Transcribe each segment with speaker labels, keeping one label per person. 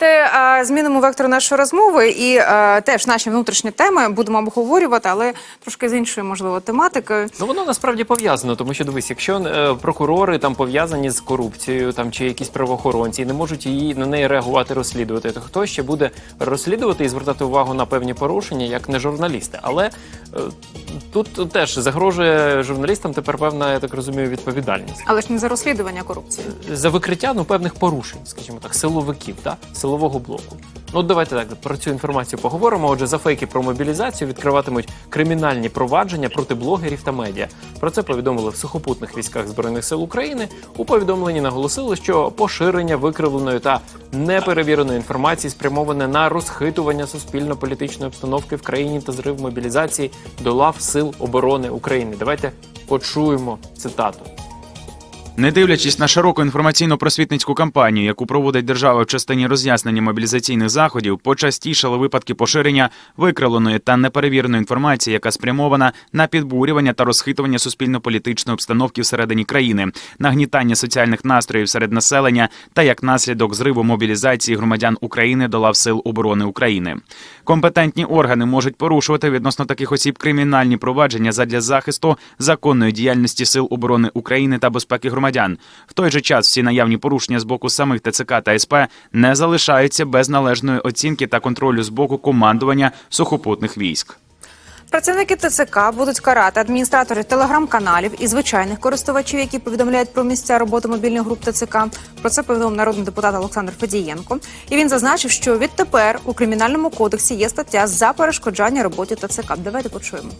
Speaker 1: давайте е, змінимо вектор нашої розмови і е, теж наші внутрішні теми будемо обговорювати, але трошки з іншої, можливо, тематики.
Speaker 2: Ну воно насправді пов'язано, тому що дивись, якщо е, прокурори там пов'язані з корупцією, там чи якісь правоохоронці і не можуть її на неї реагувати, розслідувати, то хто ще буде розслідувати і звертати увагу на певні порушення, як не журналісти? Але е, тут теж загрожує журналістам тепер певна, я так розумію, відповідальність
Speaker 1: Але ж не за розслідування корупції.
Speaker 2: за викриття ну певних порушень, скажімо так, силовиків та силового блоку. Ну давайте так про цю інформацію поговоримо. Отже, за фейки про мобілізацію відкриватимуть кримінальні провадження проти блогерів та медіа. Про це повідомили в сухопутних військах збройних сил України. У повідомленні наголосили, що поширення викривленої та неперевіреної інформації спрямоване на розхитування суспільно-політичної обстановки в країні та зрив мобілізації до лав сил оборони України. Давайте почуємо цитату.
Speaker 3: Не дивлячись на широку інформаційно-просвітницьку кампанію, яку проводить держава в частині роз'яснення мобілізаційних заходів, почастішали випадки поширення викривленої та неперевіреної інформації, яка спрямована на підбурювання та розхитування суспільно-політичної обстановки всередині країни, нагнітання соціальних настроїв серед населення та як наслідок зриву мобілізації громадян України до лав сил оборони України. Компетентні органи можуть порушувати відносно таких осіб кримінальні провадження задля захисту законної діяльності сил оборони України та безпеки громадян. В той же час всі наявні порушення з боку самих ТЦК та СП не залишаються без належної оцінки та контролю з боку командування сухопутних військ.
Speaker 1: Працівники ТЦК будуть карати адміністраторів телеграм-каналів і звичайних користувачів, які повідомляють про місця роботи мобільних груп ТЦК. Про це повідомив народний депутат Олександр Федієнко. І він зазначив, що відтепер у кримінальному кодексі є стаття за перешкоджання роботі ТЦК. Давайте почуємо.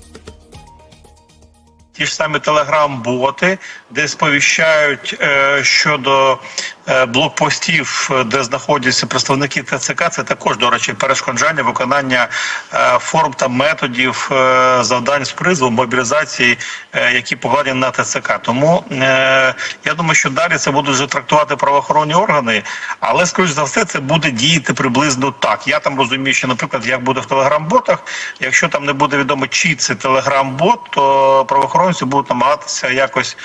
Speaker 4: Ті ж самі телеграм-боти, де сповіщають е, щодо блокпостів, е, де знаходяться представники ТЦК. Це також, до речі, перешкоджання виконання е, форм та методів е, завдань з призову мобілізації, е, які покладені на ТЦК. Тому е, я думаю, що далі це будуть вже трактувати правоохоронні органи, але скоріш за все це буде діяти приблизно так. Я там розумію, що, наприклад, як буде в телеграм-ботах, якщо там не буде відомо, чий це телеграм-бот, то правоохоронці будуть намагатися якось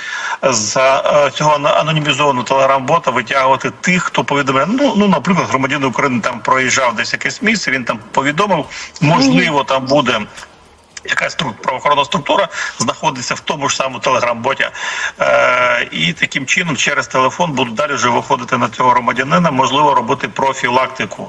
Speaker 4: з е, цього анонімізованого телеграм-бота витягувати тих, хто повідомляє. Ну, ну, наприклад, громадянин України там проїжджав десь якесь місце, він там повідомив, можливо, там буде. Якась струк- правоохоронна структура знаходиться в тому ж самому телеграм-боті, е, і таким чином через телефон будуть далі вже виходити на цього громадянина, можливо, робити профілактику.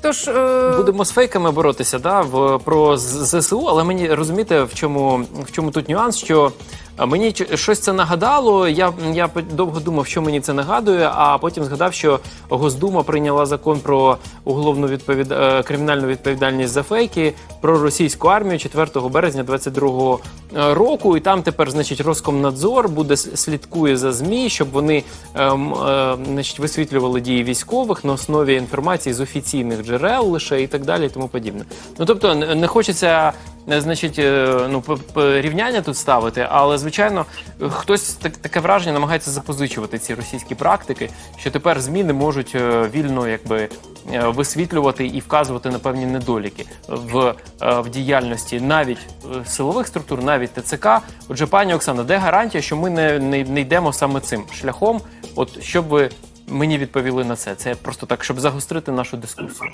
Speaker 1: Тож е...
Speaker 2: Будемо з фейками боротися, да, в про ЗСУ, але мені розумієте, в чому в чому тут нюанс, що а, мені щось це нагадало. Я, я довго думав, що мені це нагадує, а потім згадав, що Госдума прийняла закон про уголовну відповід... е, кримінальну відповідальність за фейки про російську армію 4 березня 22 року. І там тепер, значить, Роскомнадзор буде слідкує за змі, щоб вони ем, е, значить, висвітлювали дії військових на основі інформації з офіційних джерел лише і так далі, і тому подібне. Ну тобто, не хочеться. Е, Значить, е, ну п- п- рівняння тут ставити, але звичайно, хтось так таке враження намагається запозичувати ці російські практики, що тепер змі не можуть е, вільно якби висвітлювати і вказувати на певні недоліки в, в діяльності навіть силових структур, навіть ТЦК. Отже, пані Оксана, де гарантія, що ми не, не, не йдемо саме цим шляхом? От щоб ви мені відповіли на це? Це просто так, щоб загострити нашу дискусію.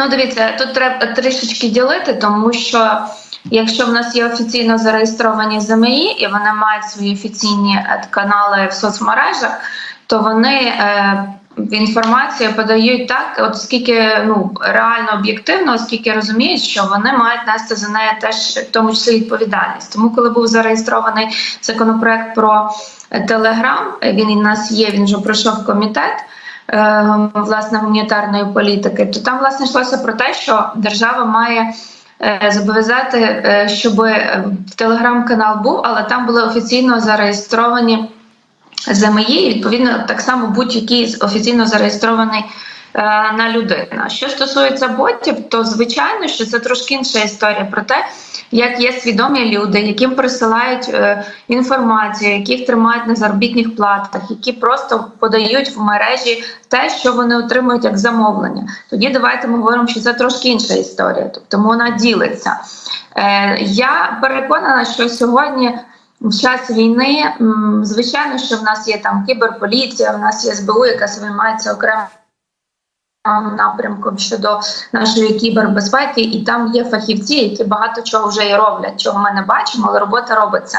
Speaker 5: Ну, дивіться, тут треба трішечки ділити, тому що якщо в нас є офіційно зареєстровані ЗМІ і вони мають свої офіційні е, канали в соцмережах, то вони е, інформацію подають так, от скільки ну реально об'єктивно, оскільки розуміють, що вони мають нести за неї теж в тому числі відповідальність. Тому, коли був зареєстрований законопроект про Телеграм, він у нас є, він вже пройшов комітет власне гуманітарної політики, то там власне йшлося про те, що держава має е, зобов'язати, е, щоб е, телеграм-канал був, але там були офіційно зареєстровані ЗМІ, і відповідно так само будь-який офіційно зареєстрований. Е, На людина. Що стосується ботів, то звичайно, що це трошки інша історія про те, як є свідомі люди, яким присилають е, інформацію, яких тримають на заробітних платах, які просто подають в мережі те, що вони отримують як замовлення. Тоді давайте ми говоримо, що це трошки інша історія, тобто вона ділиться. Е, я переконана, що сьогодні в час війни, звичайно, що в нас є там кіберполіція, в нас є СБУ, яка займається окремо напрямком щодо нашої кібербезпеки, і там є фахівці, які багато чого вже і роблять, чого ми не бачимо, але робота робиться.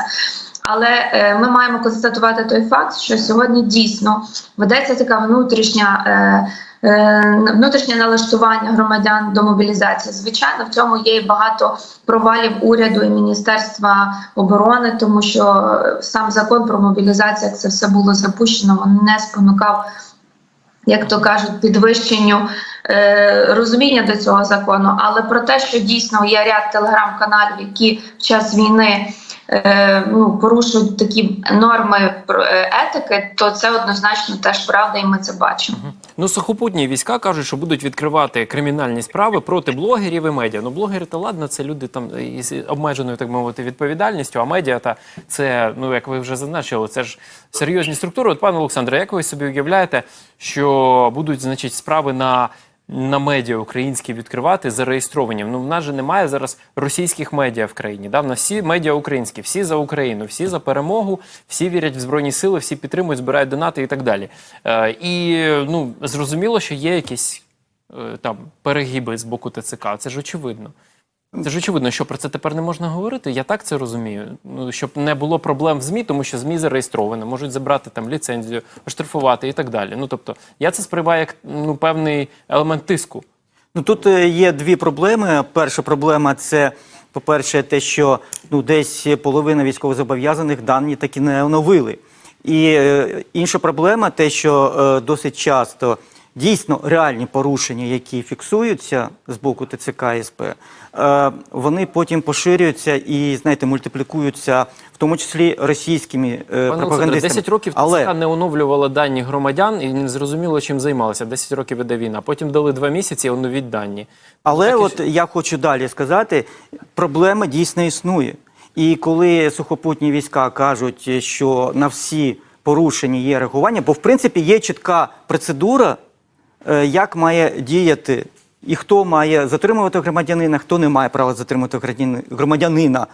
Speaker 5: Але е, ми маємо констатувати той факт, що сьогодні дійсно ведеться така внутрішня. Е, е, Внутрішнє налаштування громадян до мобілізації. Звичайно, в цьому є і багато провалів уряду і Міністерства оборони, тому що е, сам закон про мобілізацію, як це все було запущено, він не спонукав як то кажуть, підвищенню е, розуміння до цього закону, але про те, що дійсно є ряд телеграм-каналів, які в час війни ну, порушують такі норми е, етики, то це однозначно теж правда, і ми це бачимо.
Speaker 2: Ну, сухопутні війська кажуть, що будуть відкривати кримінальні справи проти блогерів і медіа. Ну, блогери, то ладно, це люди там із обмеженою, так мовити, відповідальністю, а медіа та це, ну як ви вже зазначили, це ж серйозні структури. От, пане Олександре, як ви собі уявляєте, що будуть, значить, справи на. На медіа українські відкривати зареєстровані. Ну в нас же немає зараз російських медіа в країні. Да? В нас всі медіа українські, всі за Україну, всі за перемогу, всі вірять в збройні сили, всі підтримують, збирають донати і так далі. Е, і ну зрозуміло, що є якісь е, там перегиби з боку ТЦК. Це ж очевидно. Це ж очевидно, що про це тепер не можна говорити. Я так це розумію. Ну щоб не було проблем в змі, тому що змі зареєстровані, можуть забрати там ліцензію, оштрафувати і так далі. Ну тобто, я це сприймаю як ну певний елемент тиску.
Speaker 6: Ну тут е, є дві проблеми. Перша проблема це, по-перше, те, що ну десь половина військовозобов'язаних дані таки не оновили. І е, інша проблема те, що е, досить часто дійсно реальні порушення, які фіксуються з боку ТЦК СП, е, вони потім поширюються і знаєте, мультиплікуються, в тому числі російськими е,
Speaker 2: Пане
Speaker 6: пропагандистами.
Speaker 2: 10 років
Speaker 6: Але...
Speaker 2: ТЦК не оновлювала дані громадян і не зрозуміло, чим займалися. 10 років іде війна. Потім дали два місяці, оновіть дані.
Speaker 6: Але
Speaker 2: Так і
Speaker 6: от я хочу далі сказати, проблема дійсно існує. І коли сухопутні війська кажуть, що на всі порушення є реагування, бо в принципі є чітка процедура, як має діяти і хто має затримувати громадянина, хто не має права затримувати громадянина.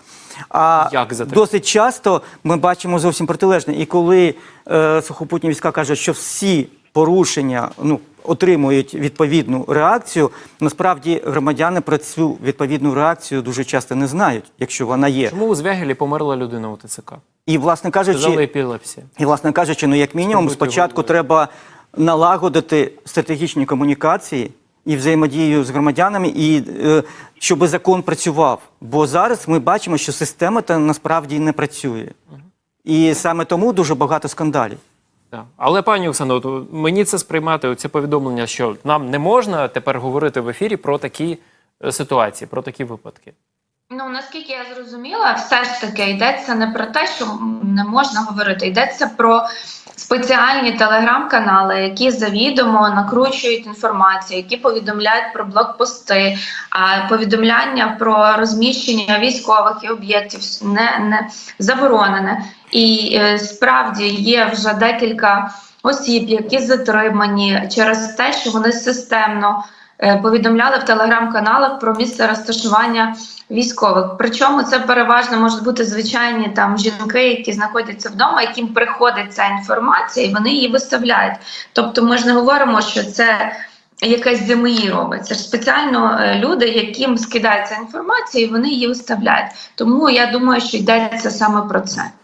Speaker 6: А
Speaker 2: Як
Speaker 6: досить часто ми бачимо зовсім протилежне. І коли е, сухопутні війська кажуть, що всі порушення ну, отримують відповідну реакцію, насправді громадяни про цю відповідну реакцію дуже часто не знають, якщо вона є.
Speaker 2: Чому у Звягелі померла людина у ТЦК?
Speaker 6: І, власне
Speaker 2: Сказали
Speaker 6: кажучи,
Speaker 2: епілепсія.
Speaker 6: і, власне кажучи, ну як мінімум,
Speaker 2: Спробуйте
Speaker 6: спочатку
Speaker 2: головою.
Speaker 6: треба налагодити стратегічні комунікації і взаємодію з громадянами, і е, щоб закон працював. Бо зараз ми бачимо, що система та насправді не працює. І саме тому дуже багато скандалів.
Speaker 2: Так. Але пані Оксано, мені це сприймати це повідомлення, що нам не можна тепер говорити в ефірі про такі е, ситуації, про такі випадки.
Speaker 5: Ну наскільки я зрозуміла, все ж таки йдеться не про те, що не можна говорити, йдеться про спеціальні телеграм-канали, які завідомо накручують інформацію, які повідомляють про блокпости, повідомляння про розміщення військових і об'єктів не, не заборонене. І е, справді є вже декілька осіб, які затримані через те, що вони системно повідомляли в телеграм-каналах про місце розташування військових. Причому це переважно можуть бути звичайні там жінки, які знаходяться вдома, яким приходить ця інформація, і вони її виставляють. Тобто, ми ж не говоримо, що це. Якась ЗМІ робить. Це ж спеціально е, люди, яким скидається інформація, і вони її виставляють. Тому я думаю, що йдеться саме про це.